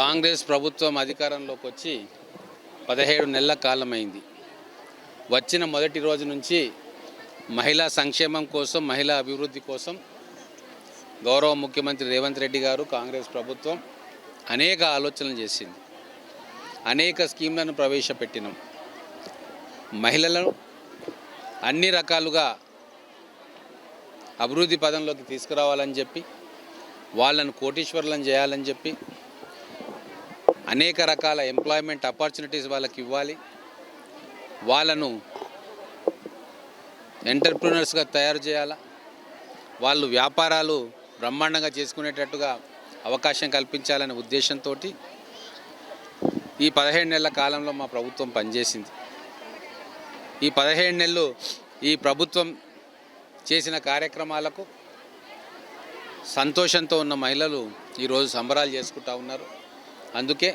కాంగ్రెస్ ప్రభుత్వం అధికారంలోకి వచ్చి పదిహేడు నెలల కాలమైంది. వచ్చిన మొదటి రోజు నుంచి మహిళా సంక్షేమం కోసం మహిళా అభివృద్ధి కోసం గౌరవ ముఖ్యమంత్రి రేవంత్ రెడ్డి గారు కాంగ్రెస్ ప్రభుత్వం అనేక ఆలోచనలు చేసింది. అనేక స్కీమ్లను ప్రవేశపెట్టినాం. మహిళలను అన్ని రకాలుగా అభివృద్ధి పదంలోకి తీసుకురావాలని చెప్పి వాళ్ళను కోటీశ్వరులను చేయాలని చెప్పి అనేక రకాల ఎంప్లాయ్మెంట్ ఆపర్చునిటీస్ వాళ్ళకి ఇవ్వాలి. వాళ్ళను ఎంటర్ప్రినర్స్గా తయారు చేయాలా? వాళ్ళు వ్యాపారాలు బ్రహ్మాండంగా చేసుకునేటట్టుగా అవకాశం కల్పించాలనే ఉద్దేశంతో ఈ పదిహేడు నెలల కాలంలో మా ప్రభుత్వం పనిచేసింది. ఈ పదిహేడు నెలలు ఈ ప్రభుత్వం చేసిన కార్యక్రమాలకు సంతోషంతో ఉన్న మహిళలు ఈరోజు సంబరాలు చేసుకుంటా ఉన్నారు. అందుకే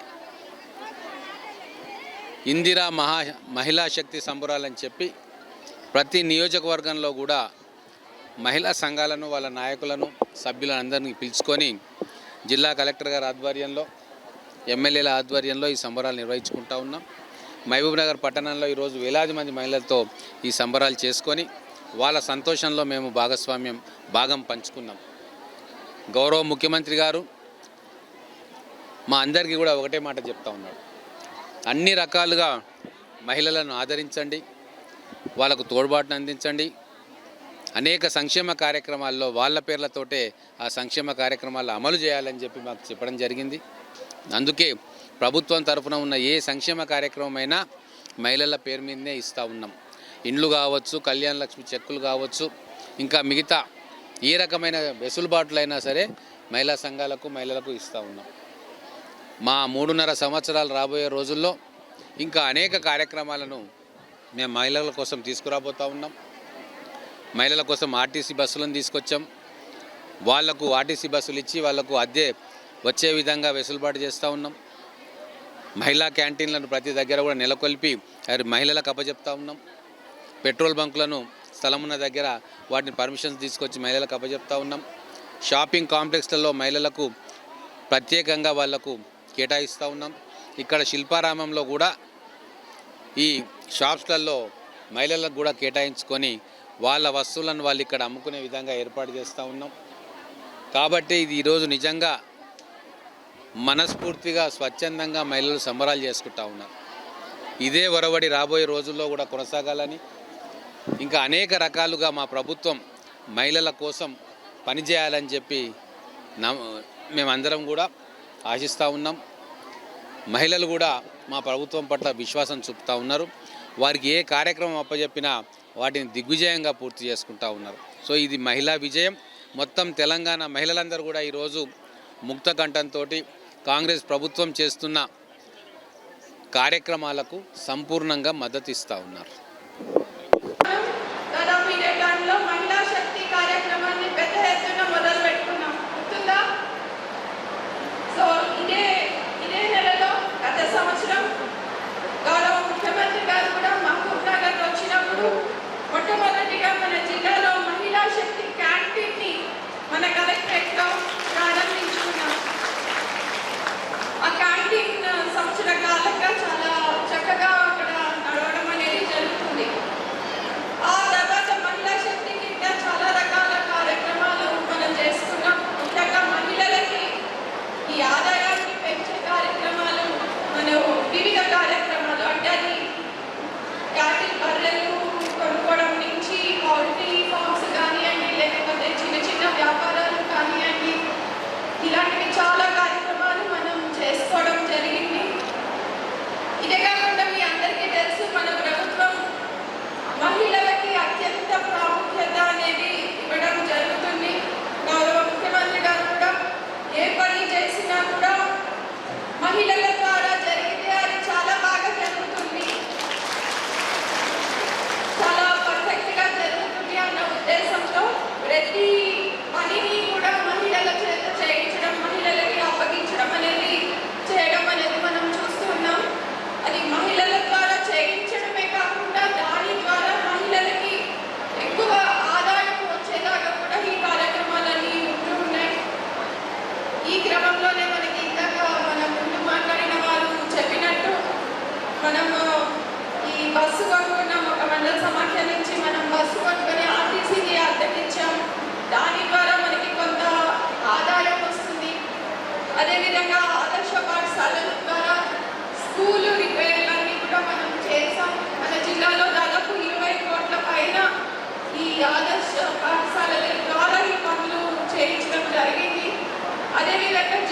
ఇందిరా మహా మహిళా శక్తి సంబరాలని చెప్పి ప్రతి నియోజకవర్గంలో కూడా మహిళా సంఘాలను వాళ్ళ నాయకులను సభ్యులను అందరినీ పిలుచుకొని జిల్లా కలెక్టర్ గారి ఆధ్వర్యంలో ఎమ్మెల్యేల ఆధ్వర్యంలో ఈ సంబరాలు నిర్వహించుకుంటా ఉన్నాం. మహబూబ్ నగర్ పట్టణంలో ఈరోజు వేలాది మంది మహిళలతో ఈ సంబరాలు చేసుకొని వాళ్ళ సంతోషంలో మేము భాగస్వామ్యం భాగం పంచుకున్నాం. గౌరవ ముఖ్యమంత్రి గారు మా అందరికీ కూడా ఒకటే మాట చెప్తా ఉన్నాడు. అన్ని రకాలుగా మహిళలను ఆదరించండి వాళ్ళకు తోడ్బాటును అందించండి. అనేక సంక్షేమ కార్యక్రమాల్లో వాళ్ళ పేర్లతోటే ఆ సంక్షేమ కార్యక్రమాలు అమలు చేయాలని చెప్పి మాకు చెప్పడం జరిగింది. అందుకే ప్రభుత్వం తరఫున ఉన్న ఏ సంక్షేమ కార్యక్రమమైనా మహిళల పేరు మీదనే ఇస్తూ ఉన్నాం. ఇండ్లు కావచ్చు కళ్యాణ లక్ష్మి చెక్కులు కావచ్చు ఇంకా మిగతా ఏ రకమైన వెసులుబాట్లైనా సరే మహిళా సంఘాలకు మహిళలకు ఇస్తూ ఉన్నాం. మా మూడున్నర సంవత్సరాలు రాబోయే రోజుల్లో ఇంకా అనేక కార్యక్రమాలను మేము మహిళల కోసం తీసుకురాబోతూ ఉన్నాం. మహిళల కోసం ఆర్టీసీ బస్సులను తీసుకొచ్చాం. వాళ్ళకు ఆర్టీసీ బస్సులు ఇచ్చి వాళ్ళకు అద్దె వచ్చే విధంగా వెసులుబాటు చేస్తూ ఉన్నాం. మహిళా క్యాంటీన్లను ప్రతి దగ్గర కూడా నెలకొల్పి అది మహిళలకు అప్పచెప్తా ఉన్నాం. పెట్రోల్ బంకులను స్థలం ఉన్న దగ్గర వాటిని పర్మిషన్స్ తీసుకొచ్చి మహిళలకు అప్పచెప్తా ఉన్నాం. షాపింగ్ కాంప్లెక్స్లలో మహిళలకు ప్రత్యేకంగా వాళ్ళకు కేటాయిస్తూ ఉన్నాం. ఇక్కడ శిల్పారామంలో కూడా ఈ షాప్స్లలో మహిళలకు కూడా కేటాయించుకొని వాళ్ళ వస్తువులను వాళ్ళు ఇక్కడ అమ్ముకునే విధంగా ఏర్పాటు చేస్తూ ఉన్నాం. కాబట్టి ఇది ఈరోజు నిజంగా మనస్ఫూర్తిగా స్వచ్ఛందంగా మహిళలు సంబరాలు చేసుకుంటా ఉన్నారు. ఇదే ఒరవడి రాబోయే రోజుల్లో కూడా కొనసాగాలని ఇంకా అనేక రకాలుగా మా ప్రభుత్వం మహిళల కోసం పనిచేయాలని చెప్పి నమ్ మేమందరం కూడా ఆశిస్తూ ఉన్నాం. మహిళలు కూడా మా ప్రభుత్వం పట్ల విశ్వాసం చూపుతూ ఉన్నారు. వారికి ఏ కార్యక్రమం అప్పచెప్పినా వాటిని దిగ్విజయంగా పూర్తి చేసుకుంటూ ఉన్నారు. సో ఇది మహిళా విజయం. మొత్తం తెలంగాణ మహిళలందరూ కూడా ఈరోజు ముక్త కంఠంతో కాంగ్రెస్ ప్రభుత్వం చేస్తున్న కార్యక్రమాలకు సంపూర్ణంగా మద్దతు ఇస్తూ ఉన్నారు.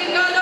Africa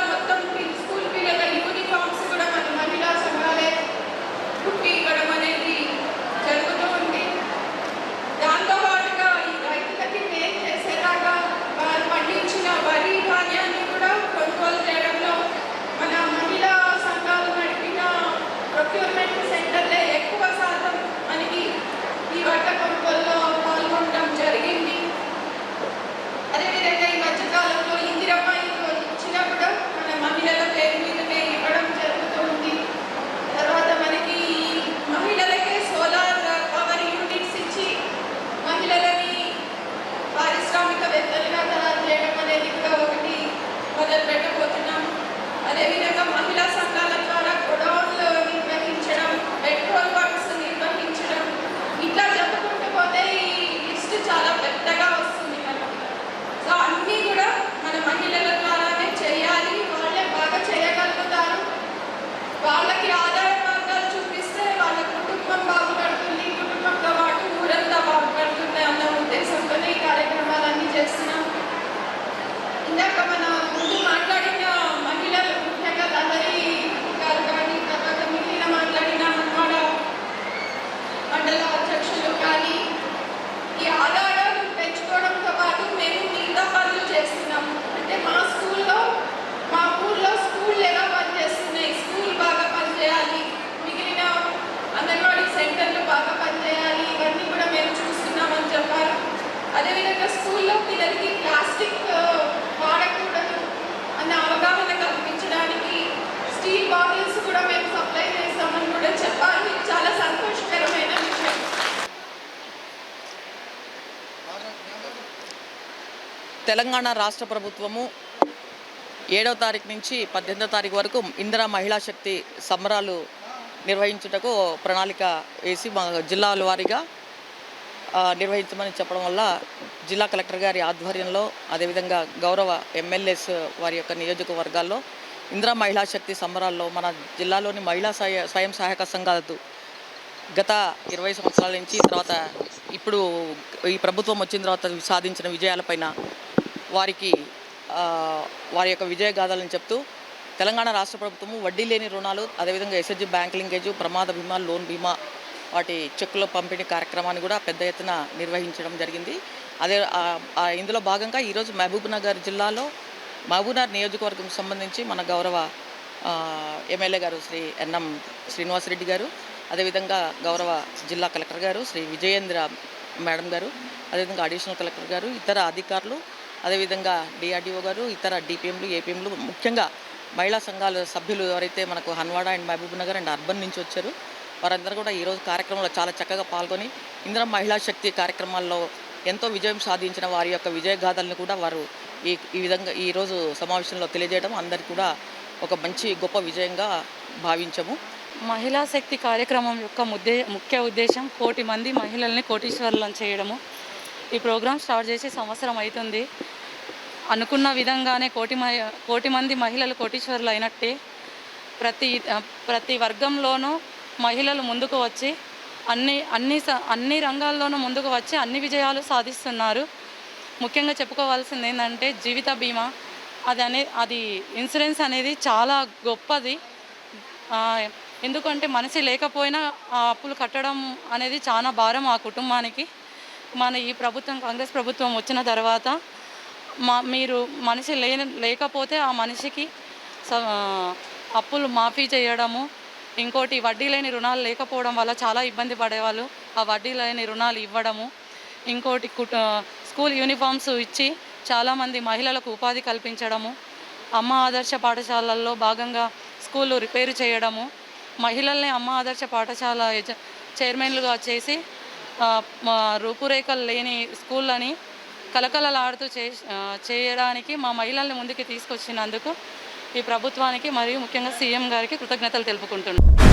తెలంగాణ రాష్ట్ర ప్రభుత్వము ఏడవ తారీఖు నుంచి పద్దెనిమిదో తారీఖు వరకు ఇందిరా మహిళా శక్తి సంబరాలు నిర్వహించుటకు ప్రణాళిక వేసి మా జిల్లాల వారీగా నిర్వహించమని చెప్పడం వల్ల జిల్లా కలెక్టర్ గారి ఆధ్వర్యంలో అదేవిధంగా గౌరవ ఎమ్మెల్యేస్ వారి యొక్క నియోజకవర్గాల్లో ఇందిరా మహిళా శక్తి సంబరాల్లో మన జిల్లాలోని మహిళా స్వయం సహాయక సంఘాలతో గత ఇరవై సంవత్సరాల నుంచి తర్వాత ఇప్పుడు ఈ ప్రభుత్వం వచ్చిన తర్వాత సాధించిన విజయాలపైన వారికి వారి యొక్క విజయ గాథలను చెప్తూ తెలంగాణ రాష్ట్ర ప్రభుత్వము వడ్డీ లేని రుణాలు అదేవిధంగా ఎస్ఎస్జి బ్యాంక్ లింకేజ్ ప్రమాద బీమా లోన్ బీమా వాటి చెక్కుల పంపిణీ కార్యక్రమాన్ని కూడా పెద్ద ఎత్తున నిర్వహించడం జరిగింది. అదే ఇందులో భాగంగా ఈరోజు మహబూబ్నగర్ జిల్లాలో మహబూబ్నగర్ నియోజకవర్గం సంబంధించి మన గౌరవ ఎమ్మెల్యే గారు శ్రీ ఎన్ఎం శ్రీనివాసరెడ్డి గారు అదేవిధంగా గౌరవ జిల్లా కలెక్టర్ గారు శ్రీ విజయేంద్ర మేడం గారు అదేవిధంగా అడిషనల్ కలెక్టర్ గారు ఇతర అధికారులు అదేవిధంగా డిఆర్డిఓ గారు ఇతర డిపిఎంలు ఏపీఎంలు ముఖ్యంగా మహిళా సంఘాల సభ్యులు ఎవరైతే మనకు Hanwada and Mahabubnagar and urban నుంచి వచ్చారు వారందరూ కూడా ఈరోజు కార్యక్రమంలో చాలా చక్కగా పాల్గొని ఇందిరా మహిళా శక్తి కార్యక్రమాల్లో ఎంతో విజయం సాధించిన వారి యొక్క విజయగాథల్ని కూడా వారు ఈ ఈ విధంగా ఈరోజు సమావేశంలో తెలియజేయడం అందరికీ కూడా ఒక మంచి గొప్ప విజయంగా భావించము. మహిళా శక్తి కార్యక్రమం యొక్క ముద్దే ముఖ్య ఉద్దేశం కోటి మంది మహిళల్ని కోటీశ్వరులను చేయడము. ఈ ప్రోగ్రాం స్టార్ట్ చేసి సంవత్సరం అవుతుంది. అనుకున్న విధంగానే కోటి కోటి మంది మహిళలు కోటీశ్వరులు అయినట్టే ప్రతి ప్రతి వర్గంలోనూ మహిళలు ముందుకు వచ్చి అన్ని అన్ని అన్ని రంగాల్లోనూ ముందుకు వచ్చి అన్ని విజయాలు సాధిస్తున్నారు. ముఖ్యంగా చెప్పుకోవాల్సింది ఏంటంటే జీవిత బీమా అది అనే అది ఇన్సూరెన్స్ అనేది చాలా గొప్పది. ఎందుకంటే మనిషి లేకపోయినా ఆ అప్పులు కట్టడం అనేది చాలా భారం ఆ కుటుంబానికి. మన ఈ ప్రభుత్వం కాంగ్రెస్ ప్రభుత్వం వచ్చిన తర్వాత మా మీరు మనిషి లేని లేకపోతే ఆ మనిషికి స- అప్పులు మాఫీ చేయడము ఇంకోటి వడ్డీ లేని రుణాలు లేకపోవడం వల్ల చాలా ఇబ్బంది పడేవాళ్ళు. ఆ వడ్డీ లేని రుణాలు ఇవ్వడము ఇంకోటి స్కూల్ యూనిఫామ్స్ ఇచ్చి చాలామంది మహిళలకు ఉపాధి కల్పించడము అమ్మ ఆదర్శ పాఠశాలల్లో భాగంగా స్కూళ్ళు రిపేరు చేయడము మహిళల్ని అమ్మ ఆదర్శ పాఠశాల చైర్మన్లుగా చేసి రూపురేఖలు లేని స్కూళ్ళని కలకలలాడుతూ చే చేయడానికి మా మహిళల్ని ముందుకు తీసుకొచ్చినందుకు ఈ ప్రభుత్వానికి మరియు ముఖ్యంగా సీఎం గారికి కృతజ్ఞతలు తెలుపుకుంటున్నాను